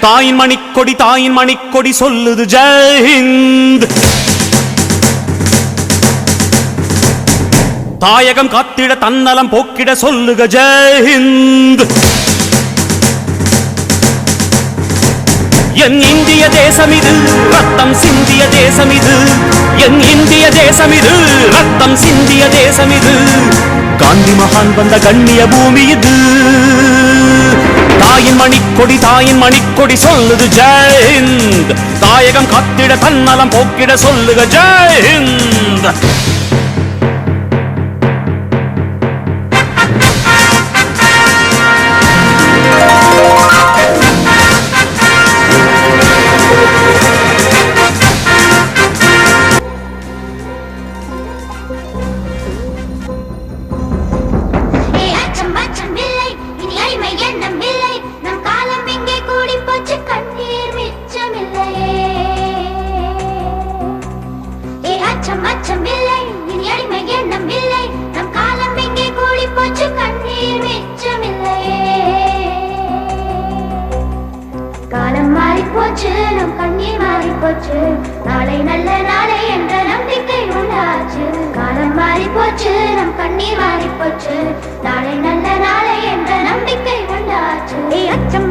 தாயின் மணிக்கொடி தாயின் மணிக்கொடி சொல்லுது ஜெயஹிந்த். தாயகம் காத்திட தன்னலம் போக்கிட சொல்லுக ஜெயஹிந்த். என் இந்திய தேசம் இது. ரத்தம் சிந்திய தேசம் இது. என் இந்திய தேசம் இது. ரத்தம் சிந்திய தேசம் இது. காந்தி மகான் வந்த கண்ணிய பூமி இது. தாயின் மணிக்கொடி தாயின் மணிக்கொடி சொல்லுது ஜெயந்த் தாயகம் கத்திட தன்னலம் போக்கிட சொல்லுக ஜெயந்த் காலம் மாறி போச்சு நம் கண்ணீர் மாறி போச்சு நாளை நல்ல நாளை என்ற நம்பிக்கை உண்டாச்சு. காலம் மாறி போச்சு நம் கண்ணீர் மாறி போச்சு நாளை நல்ல நாளை என்ற நம்பிக்கை உண்டாச்சு. அச்சம்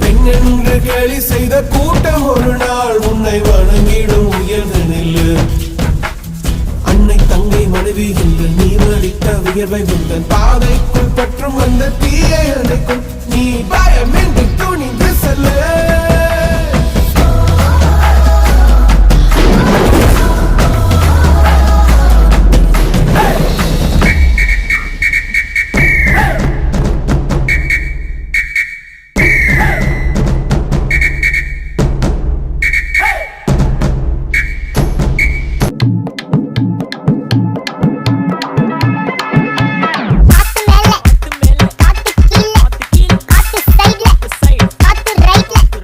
பெண் என்று கேலி செய்த கூட்டம் ஒரு நாள் உன்னை வணங்கிடும் உயர்ந்து நில்லு. அன்னை தங்கை மனைவி என்று நீ மடித்த வியர்வை உந்தன் பாதைக்குள் பற்றும் அந்த தீயை அணைக்கும். நீ பயமின்றி துணிந்து செல்லு.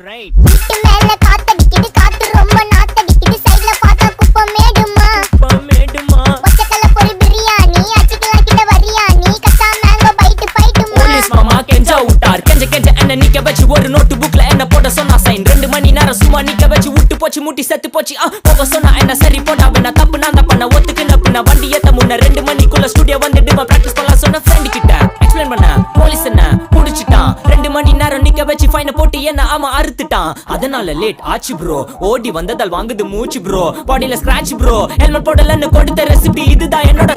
ரைட் வீட்டு மேல காத்தடிக்குது காத்து ரொம்ப நாத்தடிக்குது. சைடுல பார்த்தா குப்பை மேடுமா? குப்பை மேடுமா? ஒச்சக்கல பொரி பிரியாணி அச்சிக்கல கிட்ட வரியாணி கச்சா மேங்கோ பைட் பைட்டுமா போலீஸ் மாமா கெஞ்சா விட்டார். கெஞ்ச கெஞ்ச என்ன நிக்க வச்சு ஒரு நோட்டு புக்ல என்ன போட சொன்னா சைன் ரெண்டு மணி நேரம் சும்மா நிக்க வச்சு விட்டு போச்சு முட்டி செத்து என்ன வச்சு ஃபைனை போட்டு என்ன ஆமா அறுத்துட்டான். அதனால லேட் ஆச்சு ப்ரோ ஓடி வந்ததால் வாங்குது மூச்சு ப்ரோ பாடியில ஸ்கிராட்ச் ப்ரோ ஹெல்மெட் போடலன்னு கொடுத்த ரெசிபி இதுதான் என்னோட